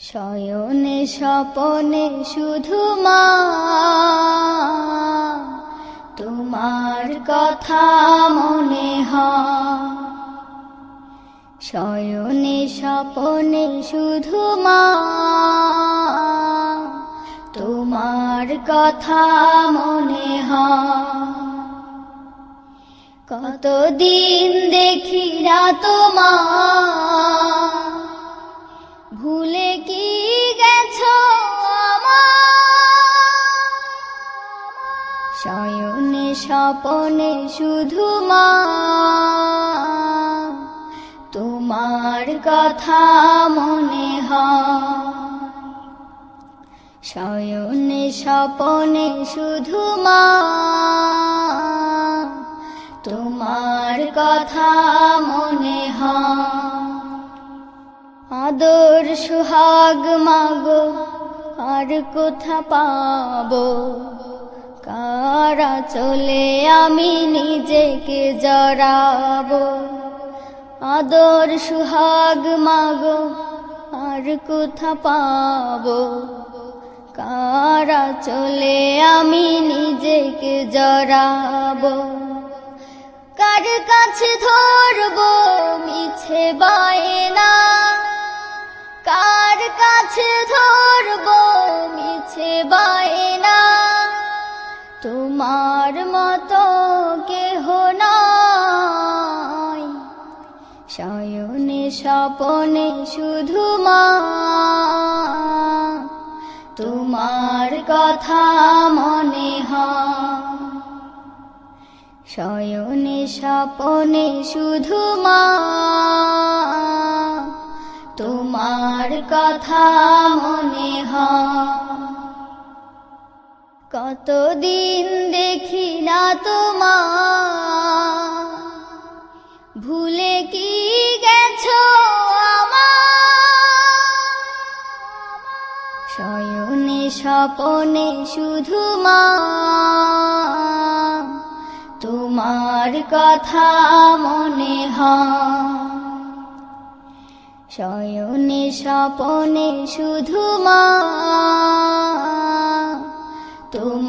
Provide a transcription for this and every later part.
শয়নে স্বপনে শুধু মা, তোমার কথা মনে হয়। শয়নে স্বপনে শুধু মা, তোমার কথা মনে হয়। কতদিন দেখি না তোমার ভুলে কি গেছো শয়নে স্বপনে শুধু মা। তোমার কথা মনে হয়। শয়নে স্বপনে শুধু মা। তোমার কথা মনে হয়। আদর সুহাগ মাগো, আর কোথা পাবো? কারা চলে আমি নিজেকে জড়াবো? আদর সুহাগ মাগো, আর কোথা পাবো? কারা চলে আমি নিজেকে জড়াবো? কার কাছে ধরবো মিছে বায়না তোমার মতো কেহ নাই। শয়নে স্বপনে শুধু মা। তোমার কথা মনে হয়। শয়নে স্বপনে শুধু মা। তোমার কথা মনে হয়। কতদিন দেখি না তোমার ভুলে কি গেছো শয়নে স্বপনে শুধু মা। তোমার কথা মনে হয়। শয়নে স্বপনে শুধু মা।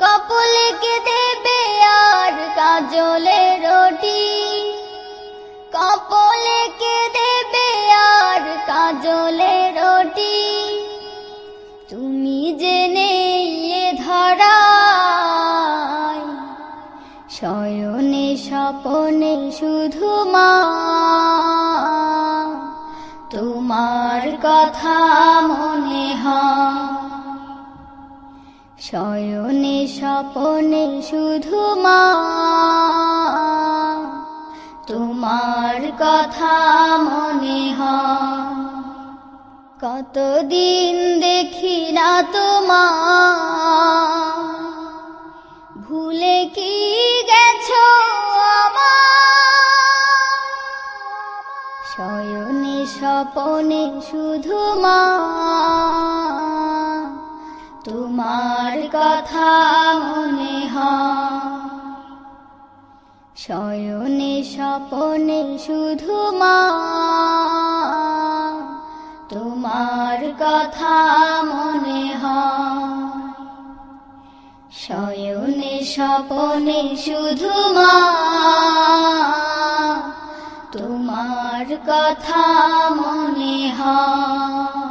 কপলে কে দেবে আর কাজলে রটি। কপলে কে দেবে আর কাজলে রটি। তুমি জেনে এ ধরায়, শয়নে স্বপনে শুধু মা। তোমার কথা মনে হয়। শয়নে স্বপনে শুধু মা। তোমার কথা মনে হয়। কতদিন দেখি না তোমার ভুলে কি গেছো শয়নে স্বপনে শুধু মা। কথা মনে হয়। শয়নে স্বপনে শুধু মা, তোমার কথা মনে হয়। শয়নে স্বপনে শুধু মা, তোমার কথা মনে হয়।